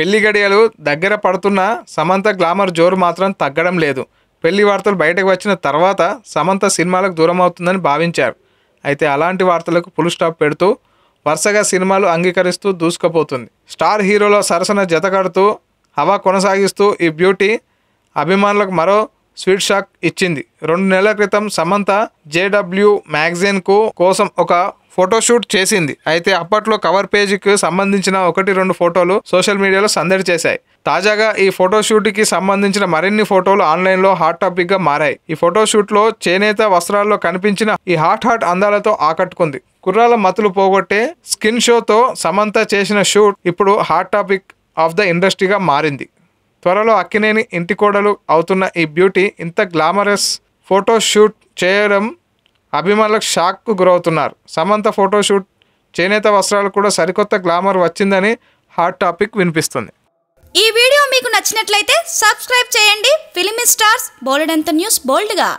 పెళ్ళి గడియలు దగ్గర పడుతున్న సమంత గ్లామర్ జోరు మాత్రం తగ్గడం లేదు. పెళ్ళి వార్తలు బయటకు వచ్చిన తర్వాత సమంత సినిమాలకు దూరం అవుతుందని భావించారు. అయితే అలాంటి వార్తలకు ఫుల్ స్టాప్ పెడుతూ వరుసగా సినిమాలు అంగీకరిస్తూ దూసుకుపోతుంది. స్టార్ హీరోల సరసన జతకడుతూ హవా కొనసాగిస్తూ ఈ బ్యూటీ అభిమానులకు మరో స్వీట్ షాక్ ఇచ్చింది. రెండు నెలల క్రితం సమంత జేడబ్ల్యూ మ్యాగజైన్కు కోసం ఒక ఫోటోషూట్ చేసింది. అయితే అప్పట్లో కవర్ పేజీకి సంబంధించిన ఒకటి రెండు ఫోటోలు సోషల్ మీడియాలో సందడి చేశాయి. తాజాగా ఈ ఫోటోషూట్కి సంబంధించిన మరిన్ని ఫోటోలు ఆన్లైన్లో హాట్ టాపిక్గా మారాయి. ఈ ఫోటోషూట్లో చేనేత వస్త్రాల్లో కనిపించిన ఈ హాట్ హాట్ అందాలతో ఆకట్టుకుంది. కుర్రాల మతులు పోగొట్టే స్కిన్ షోతో సమంత చేసిన షూట్ ఇప్పుడు హాట్ టాపిక్ ఆఫ్ ద ఇండస్ట్రీగా మారింది. త్వరలో అక్కినేని ఇంటి కోడలు అవుతున్న ఈ బ్యూటీ ఇంత గ్లామరస్ ఫోటోషూట్ చేయడం అభిమానులకు షాక్కు గురవుతున్నారు. సమంత ఫోటోషూట్ చేనేత వస్త్రాలు కూడా సరికొత్త గ్లామర్ వచ్చిందని హాట్ టాపిక్ వినిపిస్తుంది. ఈ వీడియో మీకు నచ్చినట్లయితే సబ్స్క్రైబ్ చేయండి. ఫిలిమి స్టార్స్ బోలెడంత న్యూస్ బోల్డ్గా.